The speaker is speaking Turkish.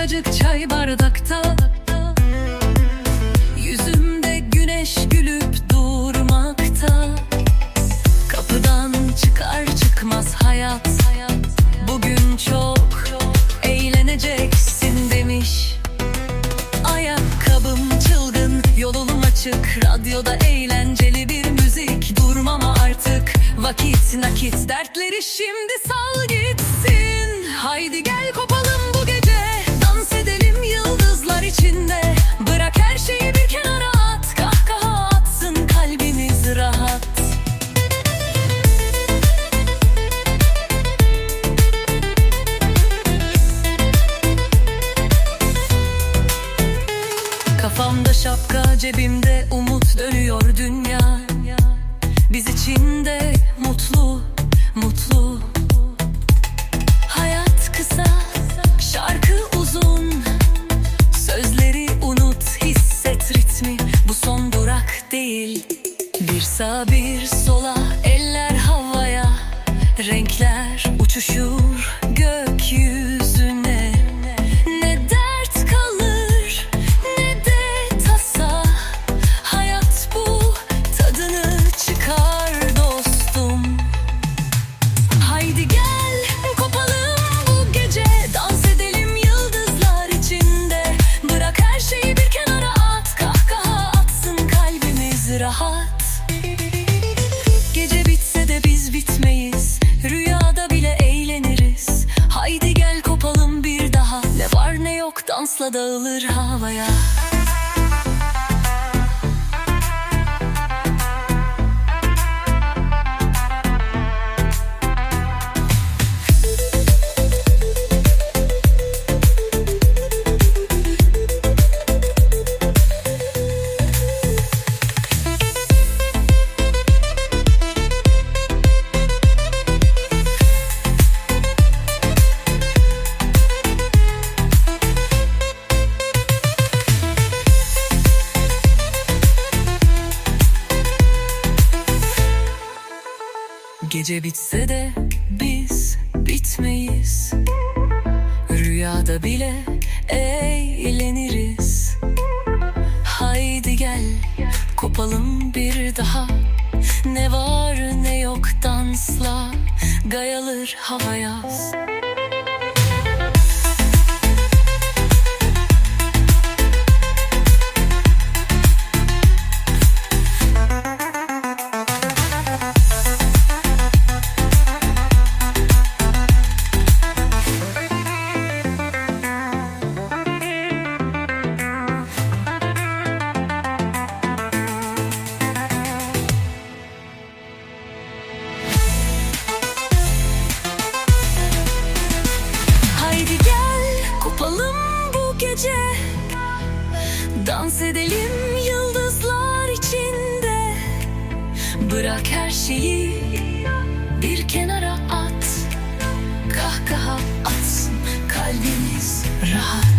sıcacık çay bardakta. Yüzümde güneş gülüp durmakta. Kapıdan çıkar çıkmaz hayat. Bugün çok eğleneceksin demiş. Ayakkabım çılgın, yolum açık. Radyoda eğlenceli bir müzik. Durmam artık, vakit nakit Dertleri şimdi sal gitsin. Haydi gel Kafamda şapka cebimde umut dönüyor dünya. Biz içinde mutlu mutlu. Hayat kısa şarkı uzun. Sözleri unut hisset ritmi. Bu son durak değil. Bir sağa bir sola eller havaya. Renkler uçuşur dansla dağılır havaya Gece bitse de biz bitmeyiz. Rüyada bile eğleniriz. Haydi gel kopalım bir daha. Ne var ne yok dansla Gayalır havaya Dans edelim yıldızlar içinde. Bırak her şeyi bir kenara at. Kahkaha atsın kalbimiz rahat